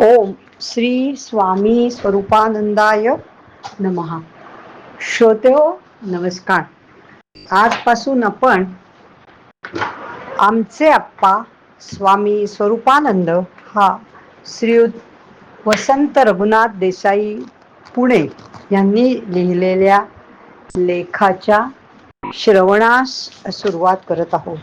ओम श्री स्वामी स्वरूपानंदाय नमहा श्रोते हो नमस्कार. आजपासून आपण आमचे आप्पा स्वामी स्वरूपानंद हा श्रीयुत वसंत रघुनाथ देसाई पुणे यांनी लिहिलेल्या लेखाच्या श्रवणास सुरुवात करत आहोत.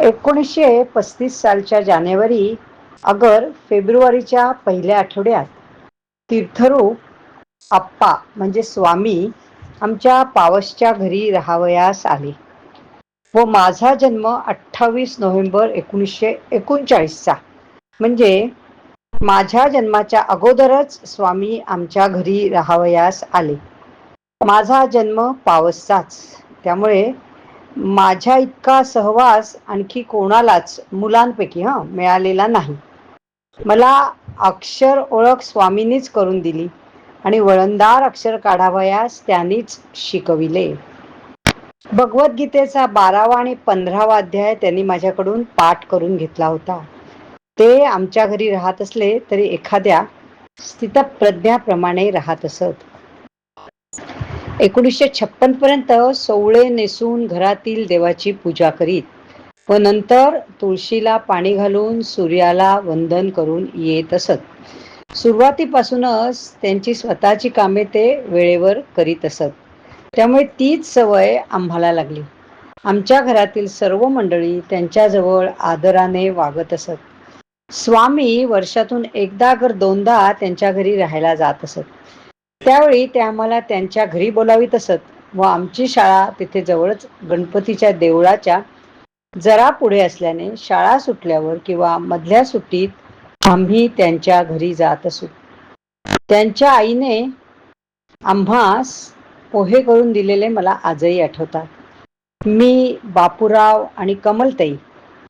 एकोणीसशे पस्तीस सालच्या जानेवारी अगर फेब्रुवारीच्या पहिल्या आठवड्यात तीर्थरूप आप्पा म्हणजे स्वामी आमच्या पावसच्या घरी राहावयास आले व माझा जन्म अठ्ठावीस नोव्हेंबर एकोणीसशे एकोणचाळीसचा. म्हणजे माझ्या जन्माच्या अगोदरच स्वामी आमच्या घरी राहावयास आले. माझा जन्म पावसचाच त्यामुळे माझ्या इतका सहवास आणखी कोणालाच मुलांपैकी हां मिळालेला नाही. मला अक्षर ओळख स्वामींनीच करून दिली आणि वळणदार अक्षर काढावयास त्यांनीच शिकविले. भगवद्गीतेचा बारावा आणि पंधरावा अध्याय त्यांनी माझ्याकडून पाठ करून घेतला होता. ते आमच्या घरी राहत असले तरी एखाद्या स्थितप्रज्ञाप्रमाणे राहत असत. एकोणीसशे छप्पन पर्यंत सोवळे नेसून घरातील देवाची पूजा करीत व नंतर तुळशीला पाणी घालून सूर्याला वंदन करून येत असत. सुरुवातीपासूनच त्यांची स्वतःची कामे ते वेळेवर करीत असत. त्यामुळे तीच सवय आम्हाला लागली. आमच्या घरातील सर्व मंडळी त्यांच्याजवळ आदराने वागत असत. स्वामी वर्षातून एकदा कर दोनदा त्यांच्या घरी राहायला जात असत. त्यावेळी ते आम्हाला त्यांच्या घरी बोलावीत असत व आमची शाळा तिथे जवळच गणपतीच्या देवळाच्या जरा पुढे असल्याने शाळा सुटल्यावर किंवा मधल्या सुट्टीत आम्ही त्यांच्या घरी जात असू. त्यांच्या आईने आम्हास पोहे करून दिलेले मला आजही आठवतात. मी बापूराव आणि कमलताई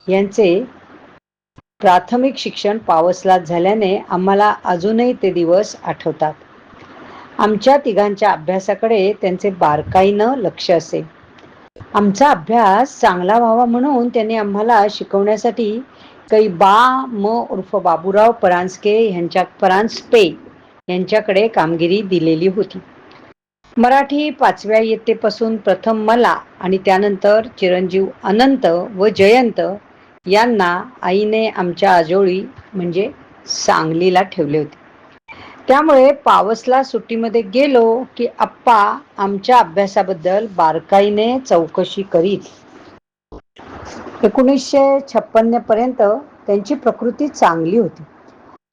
यांचे प्राथमिक शिक्षण पावसलात झाल्याने आम्हाला अजूनही ते दिवस आठवतात. आमच्या तिघांच्या अभ्यासाकडे त्यांचे बारकाईनं लक्ष असे. आमचा अभ्यास चांगला व्हावा म्हणून त्यांनी आम्हाला शिकवण्यासाठी काही बा म उर्फ बाबूराव परांजके यांच्या परांजपे यांच्याकडे कामगिरी दिलेली होती. मराठी पाचव्या इयत्तेपासून प्रथम मला आणि त्यानंतर चिरंजीव अनंत व जयंत यांना आईने आमच्या आजोळी म्हणजे सांगलीला ठेवले होते. त्यामुळे पावसला सुट्टीमध्ये गेलो की आप्पा आमच्या अभ्यासाबद्दल बारकाईने चौकशी करीत. एकोणीसशे छप्पन्न पर्यंत त्यांची प्रकृती चांगली होती.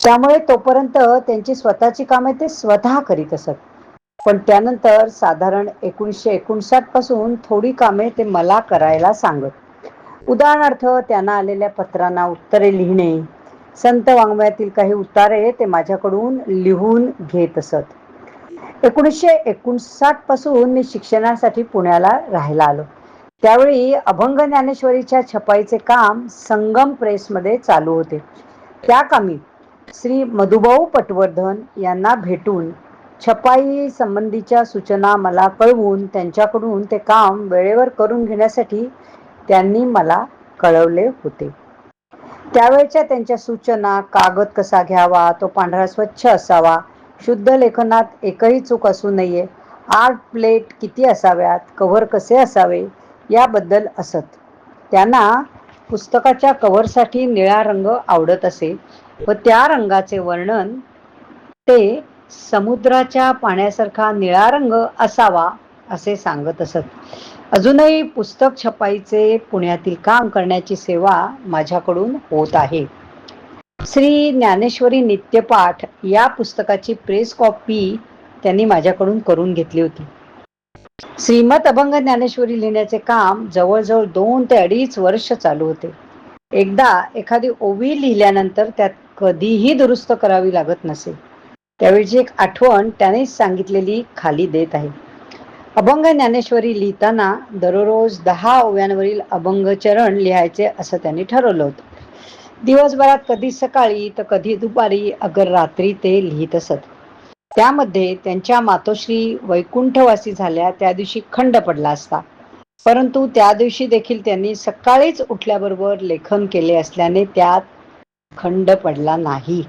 त्यामुळे तोपर्यंत त्यांची स्वतःची कामे ते स्वतः करीत असत. पण त्यानंतर साधारण एकोणीसशे एकोणसाठपासून थोडी कामे ते मला करायला सांगत. उदाहरणार्थ त्यांना आलेल्या पत्रांना उत्तरे लिहिणे संत वाङ्मयातील काही उतारे ते माझ्याकडून लिहून घेत असत. एकोणीसशे एकोणसाठपासून मी शिक्षणासाठी पुण्याला राहायला आलो. त्यावेळी अभंग ज्ञानेश्वरीच्या छपाईचे काम संगम प्रेसमध्ये चालू होते. त्या कामी श्री मधुभाऊ पटवर्धन यांना भेटून छपाई संबंधीच्या सूचना मला कळवून त्यांच्याकडून ते काम वेळेवर करून घेण्यासाठी त्यांनी मला कळवले होते. त्यावेळच्या त्यांच्या सूचना कागद कसा घ्यावा तो पांढरा स्वच्छ असावा शुद्ध लेखनात एकही चूक असू नये आर्ट प्लेट किती असाव्यात कव्हर कसे असावे याबद्दल असत. त्यांना पुस्तकाच्या कव्हरसाठी निळा रंग आवडत असे व त्या रंगाचे वर्णन ते समुद्राच्या पाण्यासारखा निळा रंग असावा असे सांगत असत. अजूनही पुस्तक छपाईचे पुण्यातील काम करण्याची सेवा माझ्याकडून होत आहे. श्री ज्ञानेश्वरी नित्यपाठ या पुस्तकाची प्रेस कॉपी त्यांनी माझ्याकडून करून घेतली होती. श्रीमत अभंग ज्ञानेश्वरी लिहिण्याचे काम जवळजवळ दोन ते अडीच वर्ष चालू होते. एकदा एखादी ओवी लिहिल्यानंतर त्यात कधीही दुरुस्त करावी लागत नसे. त्यावेळीची एक आठवण त्यानेच सांगितलेली खाली देत आहे. अभंग ज्ञानेश्वरी लिहिताना दररोज दहा ओव्यांवरील अभंग चरण लिहायचे असं त्यांनी ठरवलं होतं. दिवसभरात कधी सकाळी तर कधी दुपारी अगर रात्री ते लिहित असत. त्यामध्ये त्यांच्या मातोश्री वैकुंठवासी झाल्या त्या दिवशी खंड पडला असता. परंतु त्या दिवशी देखील त्यांनी सकाळीच उठल्याबरोबर लेखन केले असल्याने त्यात खंड पडला नाही.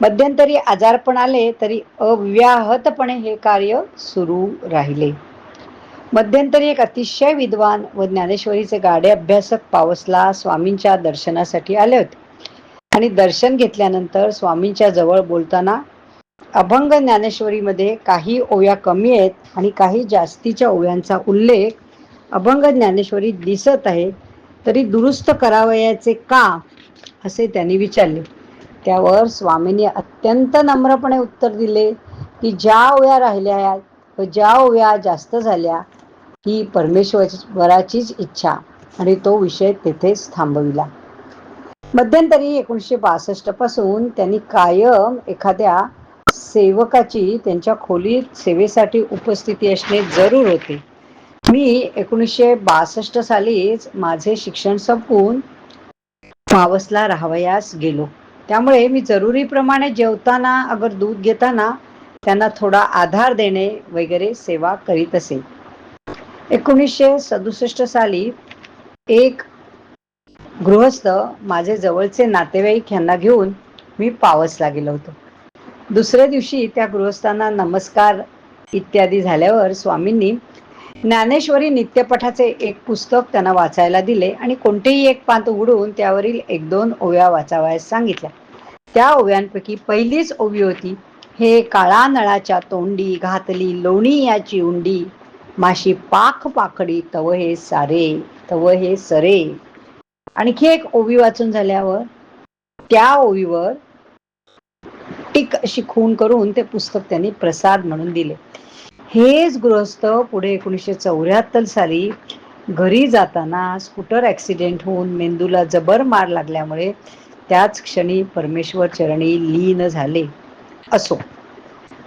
मध्यंतरी आजारपण आले तरी अव्याहतपणे हे कार्य सुरू राहिले. मध्यंतरी एक अतिशय विद्वान व ज्ञानेश्वरीचे गाडे अभ्यासक पावसला स्वामींच्या दर्शनासाठी आले होते. आणि दर्शन घेतल्यानंतर स्वामींच्या जवळ बोलताना अभंग ज्ञानेश्वरीमध्ये काही ओव्या कमी आहेत आणि काही जास्तीच्या ओव्यांचा उल्लेख अभंग ज्ञानेश्वरी दिसत आहे तरी दुरुस्त करावयाचे का? असे त्यांनी विचारले. त्यावर स्वामींनी अत्यंत नम्रपणे उत्तर दिले की ज्या ओव्या राहिल्या आहेत व ज्या ओव्या जास्त झाल्या ही परमेश्वराचीच इच्छा आणि तो विषय तेथेच थांबविला. मध्यंतरी एकोणीसशे बासष्टपासून त्यांनी कायम एखाद्या सेवकाची त्यांच्या खोलीत सेवेसाठी उपस्थिती असणे जरूर होते. मी एकोणीसशे बासष्ट सालीच माझे शिक्षण संपवून पावसला राहावयास गेलो. त्यामुळे मी जरुरीप्रमाणे जेवताना अगर दूध घेताना त्यांना थोडा आधार देणे वगैरे सेवा करीत असे. एकोणीसशे सदुसष्ट साली एक गृहस्थ माझे जवळचे नातेवाईक यांना घेऊन मी पावसला गेलो होतो. दुसऱ्या दिवशी त्या गृहस्थांना नमस्कार इत्यादी झाल्यावर स्वामींनी ज्ञानेश्वरी नित्यपठाचे एक पुस्तक त्यांना वाचायला दिले आणि कोणतेही एक पान उघडून त्यावरील एक दोन ओव्या वाचावयास सांगितल्या. त्या ओव्यांपैकी पहिलीच ओवी होती हे काळा नळाच्या तोंडी घातली लोणी याची उंडी माशी पाख पाखडी तव हे सारे तव हे सरे. आणखी एक ओवी वाचून झाल्यावर त्या ओवीवर टिक अशी खून करून ते पुस्तक त्यांनी प्रसाद म्हणून दिले. हेच गृहस्थ पुढे एकोणीसशे चौऱ्याहत्तर साली घरी जाताना स्कूटर ॲक्सिडेंट होऊन मेंदूला जबर मार लागल्यामुळे त्याच क्षणी परमेश्वर चरणी लीन झाले असो.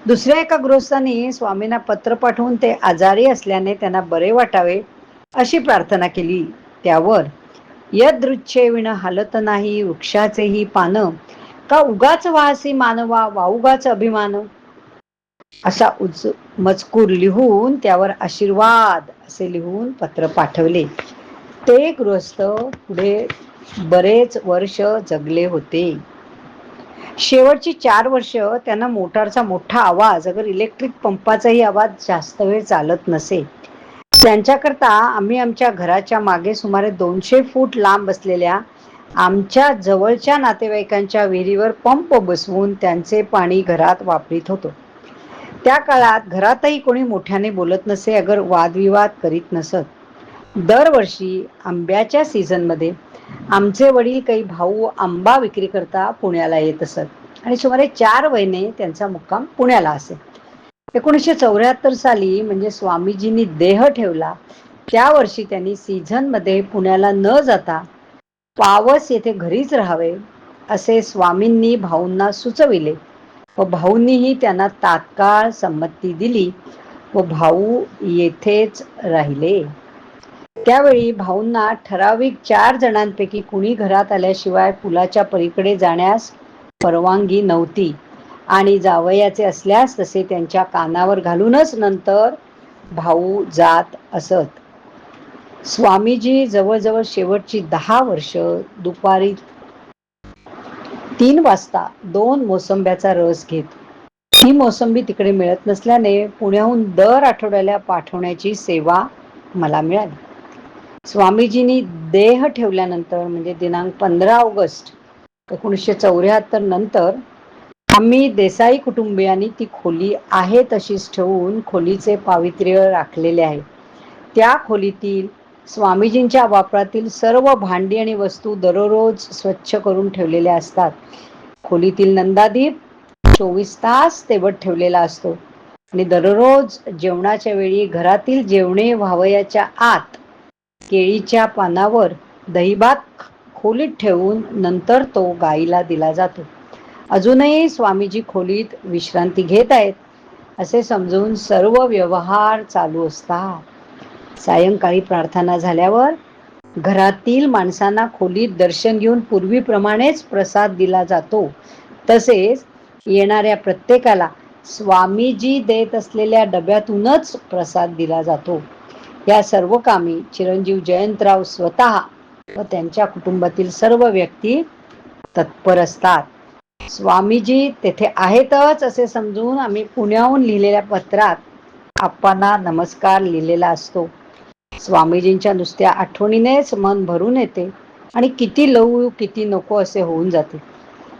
दुसऱ्या एका गृहस्थाने स्वामींना पत्र पाठवून ते आजारी असल्याने त्यांना बरे वाटावे अशी प्रार्थना केली. त्यावर यदृच्छे विण हालत नाही वृक्षाचेही पानं का उगाच वाहसी मानवा वाउगाच अभिमान? असा उज मजकूर लिहून त्यावर आशीर्वाद असे लिहून पत्र पाठवले. ते गृहस्थ पुढे बरेच वर्ष जगले होते. शेवटची चार वर्ष त्यांना मोटारचा मोठा आवाज अगर इलेक्ट्रिक पंपाचाही आवाज जास्त वेळ चालत नसे. त्यांच्याकरता आम्ही आमच्या घराच्या मागे सुमारे दोनशे फूट लांब असलेल्या आमच्या जवळच्या नातेवाईकांच्या विहिरीवर पंप बसवून त्यांचे पाणी घरात वापरीत होतो. त्या काळात घरातही कोणी मोठ्याने बोलत नसे अगर वादविवाद करीत नसत. दरवर्षी आंब्याच्या सीझनमध्ये आमचे वडील काही भाऊ आंबा विक्री करता पुण्याला येत असत. आणि सुमारे चार महिने त्यांचा मुक्काम पुण्याला असे. एकोणीसशे चौऱ्याहत्तर साली म्हणजे स्वामीजींनी देह ठेवला. त्या वर्षी त्यांनी सीझनमध्ये पुण्याला न जाता पावस येथे घरीच राहावे असे स्वामींनी भाऊंना सुचविले. व भाऊंनीही त्यांना तात्काळ संमती दिली व भाऊ येथेच राहिले. त्यावेळी भाऊंना ठराविक चार जणांपैकी कुणी घरात आल्याशिवाय पुलाच्या पलीकडे जाण्यास परवानगी नव्हती आणि जावयाचे असल्यास तसे त्यांच्या कानावर घालूनच नंतर भाऊ जात असत. स्वामीजी जवळजवळ शेवटची दहा वर्ष दुपारी तीन वाजता दोन मोसंब्याचा रस घेत. ही मोसंबी तिकडे मिळत नसल्याने पुण्याहून दर आठवड्याला पाठवण्याची सेवा मला मिळाली. स्वामीजींनी देह ठेवल्यानंतर म्हणजे दिनांक पंधरा ऑगस्ट एकोणीसशे चौऱ्याहत्तर नंतर आम्ही देसाई कुटुंबियांनी ती खोली आहे तशीच ठेवून खोलीचे पावित्र्य राखलेले आहे. त्या खोलीतील स्वामीजींच्या वापरातील सर्व भांडी आणि वस्तू दररोज स्वच्छ करून ठेवलेल्या असतात. खोलीतील नंदादीप चोवीस तास तेवट ठेवलेला असतो. आणि दररोज जेवणाच्या वेळी घरातील जेवणे व्हावयाच्या आत केळीच्या पानावर दहीभात खोलीत ठेवून नंतर तो गाईला दिला जातो. अजूनही स्वामीजी खोलीत विश्रांती घेत आहेत असे समजून सर्व व्यवहार चालू असतात. सायंकाळी प्रार्थना झाल्यावर घरातील माणसांना खोलीत दर्शन घेऊन पूर्वीप्रमाणेच प्रसाद दिला जातो. तसेच येणाऱ्या प्रत्येकाला स्वामीजी देत असलेल्या डब्यातूनच प्रसाद दिला जातो. या सर्व कामी चिरंजीव जयंतराव स्वतः व त्यांच्या कुटुंबातील सर्व व्यक्ती तत्पर असतात. स्वामीजी तेथे आहेतच असे समजून आम्ही पुण्याहून लिहिलेल्या पत्रात आपणा नमस्कार लिहिलेला असतो. स्वामीजींच्या नुसत्या आठवणीनेच मन भरून येते आणि किती लवू किती नको असे होऊन जाते.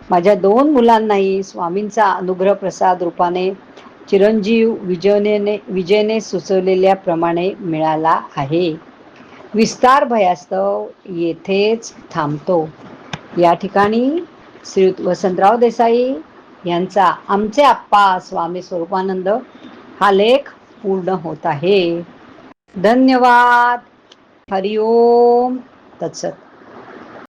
माझ्या दोन मुलांनाही स्वामींचा अनुग्रह प्रसाद रूपाने चिरंजीव विजयने विजयने सुचवलेल्या प्रमाणे मिळाला आहे. विस्तार भयास्तव येथेच थांबतो. या ठिकाणी श्री वसंतराव देसाई यांचा आमचे आप्पा स्वामी स्वरूपानंद हा लेख पूर्ण होत आहे. धन्यवाद. हरिओम. तत्सत.